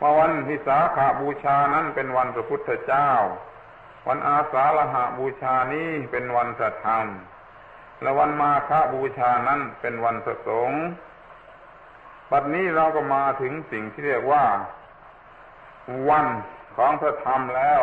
ว่าวันวิสาขาบูชานั้นเป็นวันพระพุทธเจ้า วันอาสาฬหาบูชานี้เป็นวันพระธรรม และวันมาฆบูชานั้นเป็นวันพระสงฆ์ปัจนี้เราก็มาถึงสิ่งที่เรียกว่า วันของพระธรรมแล้ว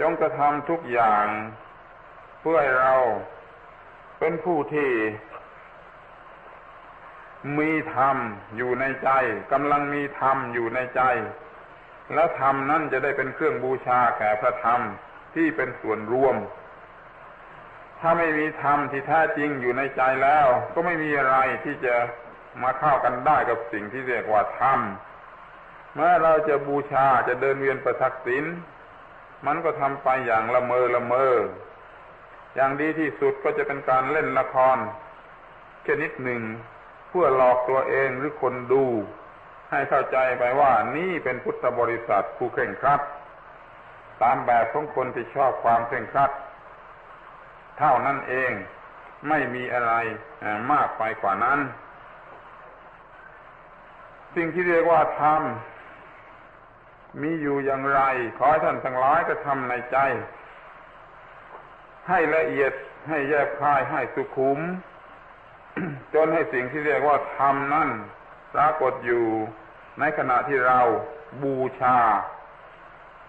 จงกระทำทุกอย่าง เพื่อให้เราเป็นผู้ที่ มีธรรมอยู่ในใจกำลังมีธรรมอยู่ในใจ และธรรมนั้นจะได้เป็นเครื่องบูชาแก่พระธรรมที่เป็นส่วนรวม ถ้าไม่มีธรรมที่แท้จริงอยู่ในใจแล้ว ก็ไม่มีอะไรที่จะมาเข้ากันได้กับสิ่งที่เรียกว่าธรรมเมื่อเราจะบูชาจะเดินเวียนประทักษิณมันก็ทำไปอย่างละเมอละเมอ อย่างดีที่สุดก็จะเป็นการเล่นละครชนิดหนึ่ง เพื่อหลอกตัวเองหรือคนดู ให้เข้าใจไปว่านี่เป็นพุทธบริษัทผู้เคร่งครัด ตามแบบของคนที่ชอบความเคร่งครัด เท่านั้นเองไม่มีอะไรมากไปกว่านั้น สิ่งที่เรียกว่าธรรมมีอยู่อย่างไร ขอให้ท่านทั้งหลายก็ทำในใจ ให้ละเอียดให้แยบคายให้สุขุม จนให้สิ่งที่เรียกว่าธรรมนั่นปรากฏอยู่ในขณะที่เราบูชา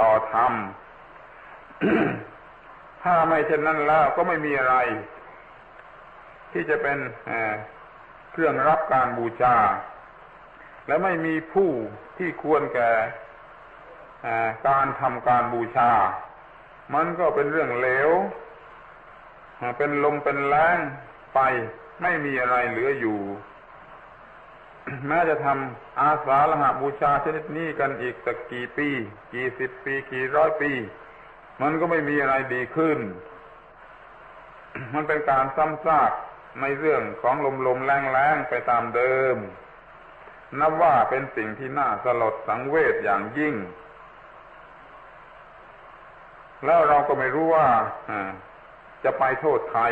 ต่อธรรม ถ้าไม่เช่นนั้นแล้วก็ไม่มีอะไร ที่จะเป็นเครื่องรับการบูชา และไม่มีผู้ที่ควรแก่การทำการบูชา มันก็เป็นเรื่องเลวเป็นลมเป็นแรงไป ไม่มีอะไรเหลืออยู่ แม้จะทำอาสาฬหบูชาชนิดนี้กันอีกสักกี่ปี กี่สิบปี กี่ร้อยปี มันก็ไม่มีอะไรดีขึ้น มันเป็นการซ้ำซากในเรื่องของลมลมแรงแรงไปตามเดิม นับว่าเป็นสิ่งที่น่าสลดสังเวชอย่างยิ่ง แล้วเราก็ไม่รู้ว่าจะไปโทษใคร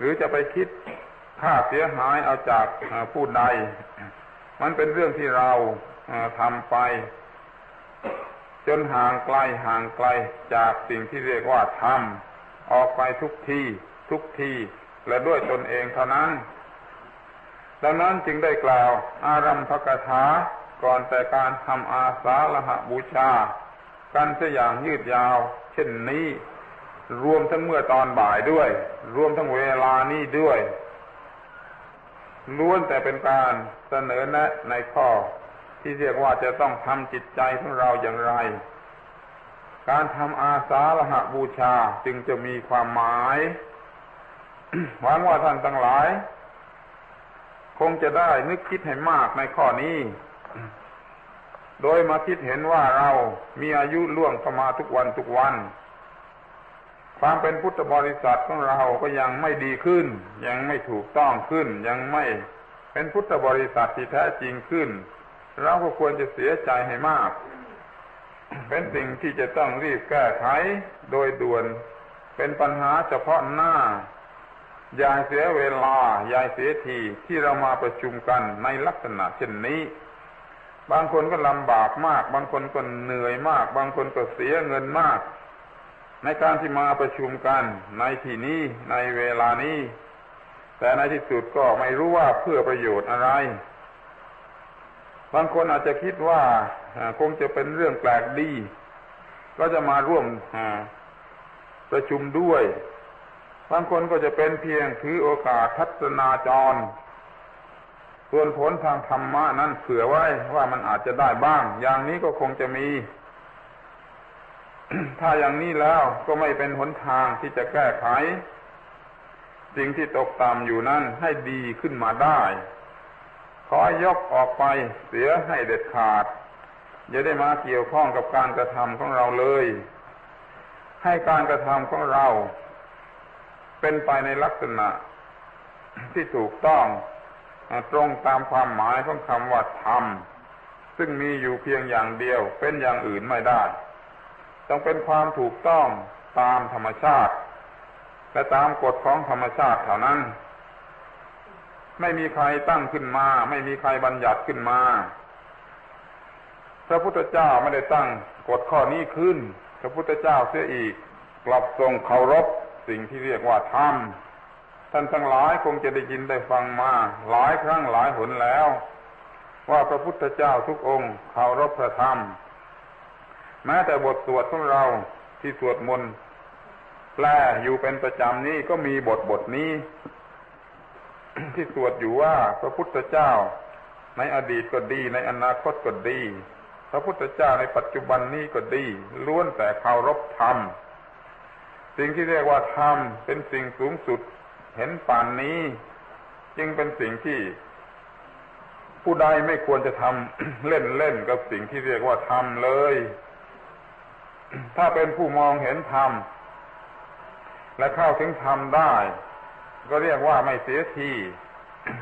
หรือจะไปคิดค่าเสียหายเอาจากผู้ใด มันเป็นเรื่องที่เราทำไป จนห่างไกลห่างไกลจากสิ่งที่เรียกว่าธรรมออกไปทุกทีทุกทีและด้วยตนเองเท่านั้น ดังนั้นจึงได้กล่าว อารัมภกถาก่อนแต่การทำอาสาฬหบูชา กันเสียอย่างยืดยาว เช่นนี้ รวมทั้งเมื่อตอนบ่ายด้วย รวมทั้งเวลานี้ด้วย ล้วนแต่เป็นการเสนอแนะในข้อ ที่เรียกว่าจะต้องทำจิตใจของเราอย่างไร การทำอาสาละหบูชาจึงจะมีความหมายหวังว่าท่านทั้งหลาย คงจะได้นึกคิดให้มากในข้อนี้ โดยมาคิดเห็นว่าเรามีอายุล่วงเข้ามาทุกวันทุกวัน ความเป็นพุทธบริษัทของเราก็ยังไม่ดีขึ้น ยังไม่ถูกต้องขึ้น ยังไม่เป็นพุทธบริษัทที่แท้จริงขึ้น เราก็ควรจะเสียใจให้มาก เป็นสิ่งที่จะต้องรีบแก้ไขโดยด่วน เป็นปัญหาเฉพาะหน้า อย่าเสียเวลา อย่าเสียทีที่เรามาประชุมกันในลักษณะเช่นนี้ บางคนก็ลำบากมาก บางคนก็เหนื่อยมาก บางคนก็เสียเงินมาก ในการที่มาประชุมกันในที่นี้ในเวลานี้ แต่ในที่สุดก็ไม่รู้ว่าเพื่อประโยชน์อะไร บางคนอาจจะคิดว่าคงจะเป็นเรื่องแปลกดี ก็จะมาร่วมประชุมด้วย บางคนก็จะเป็นเพียงถือโอกาสทัศนาจร ส่วนผลทางธรรมะนั้นเผื่อไว้ว่ามันอาจจะได้บ้าง อย่างนี้ก็คงจะมี ถ้าอย่างนี้แล้วก็ไม่เป็นหนทางที่จะแก้ไข สิ่งที่ตกต่ำอยู่นั้นให้ดีขึ้นมาได้ ขอยกออกไปเสียให้เด็ดขาดอย่าได้มาเกี่ยวข้องกับการกระทำของเราเลย ให้การกระทำของเรา เป็นไปในลักษณะที่ถูกต้องตรงตามความหมายของคำว่าธรรม ซึ่งมีอยู่เพียงอย่างเดียวเป็นอย่างอื่นไม่ได้ ต้องเป็นความถูกต้องตามธรรมชาติ และตามกฎของธรรมชาติเท่านั้น ไม่มีใครตั้งขึ้นมา ไม่มีใครบัญญัติขึ้นมา พระพุทธเจ้าไม่ได้ตั้งกฎข้อนี้ขึ้น พระพุทธเจ้าเสียอีกกลับทรงเคารพสิ่งที่เรียกว่าธรรมท่านทั้งหลายคงจะได้ยินได้ฟังมา หลายครั้งหลายหนแล้ว ว่าพระพุทธเจ้าทุกองค์เคารพพระธรรม แม้แต่บทสวดของเราที่สวดมนต์แปลอยู่เป็นประจำนี้ก็มีบทบทนี้ ที่สวดอยู่ว่าพระพุทธเจ้า ในอดีตก็ดี ในอนาคตก็ดี พระพุทธเจ้าในปัจจุบันนี้ก็ดีล้วนแต่เคารพธรรมสิ่งที่เรียกว่าธรรมเป็นสิ่งสูงสุดเห็นป่านนี้ จึงเป็นสิ่งที่ผู้ใดไม่ควรจะทำเล่นเล่นกับสิ่งที่เรียกว่าธรรมเลย ถ้าเป็นผู้มองเห็นธรรมและเข้าถึงธรรมได้ ก็เรียกว่าไม่เสียที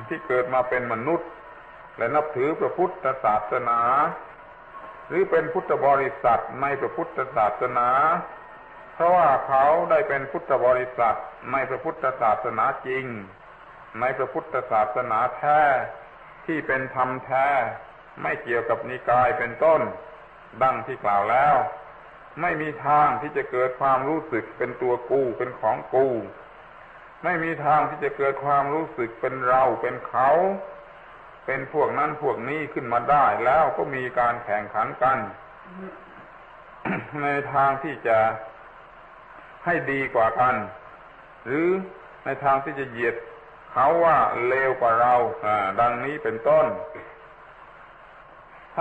ที่เกิดมาเป็นมนุษย์ และนับถือพระพุทธศาสนา หรือเป็นพุทธบริษัทในพระพุทธศาสนา เพราะว่าเขาได้เป็นพุทธบริษัทในพระพุทธศาสนาจริง ในพระพุทธศาสนาแท้ที่เป็นธรรมแท้ไม่เกี่ยวกับนิกายเป็นต้น ดังที่กล่าวแล้ว ไม่มีทางที่จะเกิดความรู้สึกเป็นตัวกูเป็นของกู ไม่มีทางที่จะเกิดความรู้สึกเป็นเราเป็นเขา เป็นพวกนั้นพวกนี้ขึ้นมาได้แล้วก็มีการแข่งขันกัน ในทางที่จะให้ดีกว่ากัน หรือในทางที่จะเหยียดเขาว่าเลวกว่าเราดังนี้เป็นต้น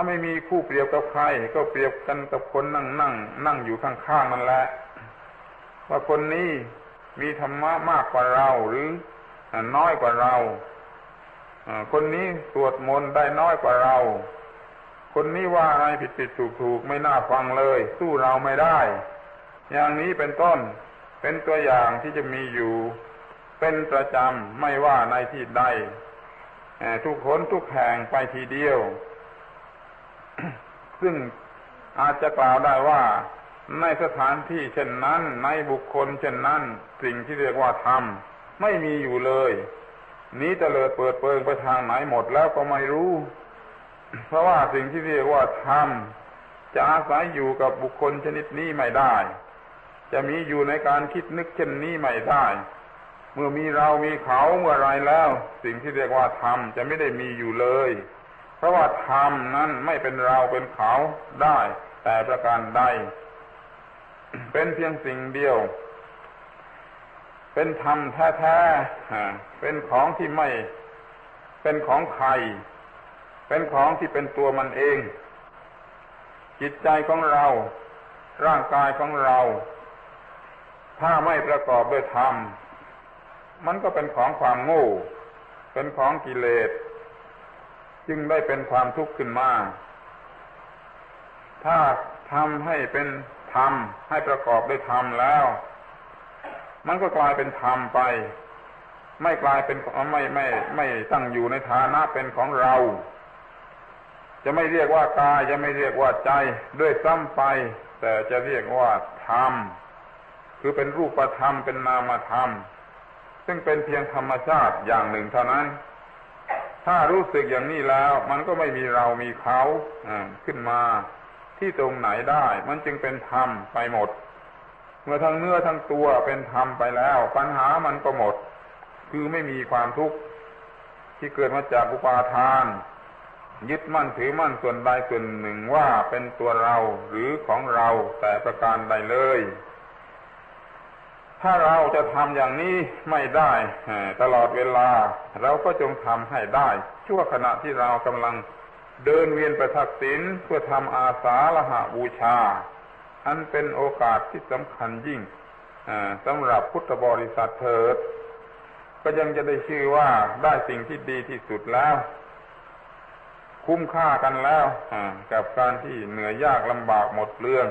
ถ้าไม่มีคู่เปรียบกับใคร ก็เปรียบกันกับคนนั่งนั่งนั่งอยู่ข้างๆนั่นแหละ ว่าคนนี้มีธรรมะมากกว่าเราหรือน้อยกว่าเราคนนี้สวดมนต์ได้น้อยกว่าเรา คนนี้ว่าอะไรผิดผิดถูกถูกไม่น่าฟังเลย สู้เราไม่ได้ อย่างนี้เป็นต้นเป็นตัวอย่างที่จะมีอยู่ เป็นประจำไม่ว่าในที่ใดทุกคนทุกแห่งไปทีเดียว ซึ่งอาจจะกล่าวได้ว่าในสถานที่เช่นนั้น ในบุคคลเช่นนั้น สิ่งที่เรียกว่าธรรมไม่มีอยู่เลย นี้เตลิดเปิดเปิงไปทางไหนหมดแล้วก็ไม่รู้ เพราะว่าสิ่งที่เรียกว่าธรรมจะอาศัยอยู่กับบุคคลชนิดนี้ไม่ได้ จะมีอยู่ในการคิดนึกเช่นนี้ไม่ได้ เมื่อมีเรามีเขาเมื่อไรแล้ว สิ่งที่เรียกว่าธรรมจะไม่ได้มีอยู่เลย เพราะว่าธรรมนั้นไม่เป็นเราเป็นเขาได้ แต่ประการใด เป็นเพียงสิ่งเดียว เป็นธรรมแท้ๆเป็นของที่ไม่ เป็นของใคร เป็นของที่เป็นตัวมันเอง จิตใจของเรา ร่างกายของเรา ถ้าไม่ประกอบด้วยธรรม มันก็เป็นของความโง่ เป็นของกิเลส จึงได้เป็นความทุกข์ขึ้นมา ถ้าทำให้เป็นธรรมให้ประกอบด้วยธรรมแล้ว มันก็กลายเป็นธรรมไป ไม่กลายเป็นไม่ไม่ ไม่ตั้งอยู่ในฐานะเป็นของเรา จะไม่เรียกว่ากายจะไม่เรียกว่าใจด้วยซ้ำไป แต่จะเรียกว่าธรรมคือเป็นรูปธรรมเป็นนามธรรม ซึ่งเป็นเพียงธรรมชาติอย่างหนึ่งเท่านั้น ถ้ารู้สึกอย่างนี้แล้ว มันก็ไม่มีเรามีเขาขึ้นมาที่ตรงไหนได้ มันจึงเป็นธรรมไปหมด เมื่อทั้งเนื้อทั้งตัวเป็นธรรมไปแล้ว ปัญหามันก็หมด คือไม่มีความทุกข์ที่เกิดมาจากอุปาทาน ยึดมั่นถือมั่นส่วนใดส่วนหนึ่งว่าเป็นตัวเราหรือของเราแต่ประการใดเลย ถ้าเราจะทำอย่างนี้ไม่ได้ตลอดเวลา เราก็จงทำให้ได้ ชั่วขณะที่เรากำลังเดินเวียนประทักษิณเพื่อทำอาสาละหะบูชา อันเป็นโอกาสที่สำคัญยิ่งสำหรับพุทธบริษัทเถิด ก็ยังจะได้ชื่อว่าได้สิ่งที่ดีที่สุดแล้ว คุ้มค่ากันแล้วกับการที่เหนื่อยยากลำบากหมดเรื่อง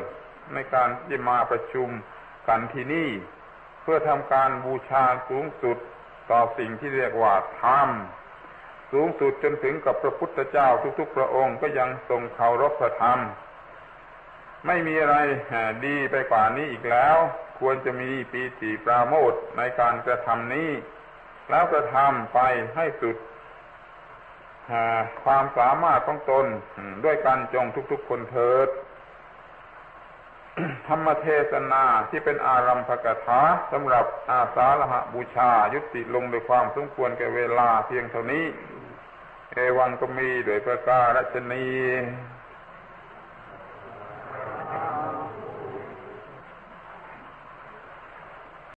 ในการที่มาประชุมกันที่นี่ พื่อทำการบูชาสูงสุดต่อสิ่งที่เรียกว่าธรรมสูงสุดจนถึงกับพระพุทธเจ้าทุกๆ พระองค์ก็ยังทรงเคารพพระธรรม ไม่มีอะไรดีไปกว่านี้อีกแล้ว ควรจะมีปีติปราโมทในการกระทำนี้ แล้วกระทำไปให้สุดความสามารถของตนด้วยการจงทุกๆ คนเถิด ธรรมเทศนาที่เป็นอารัมภกถาสำหรับอาสาฬหบูชายุติลงด้วยความสมควรแก่เวลาเพียงเท่านี้ เอวังก็มีโดยประการรัชนี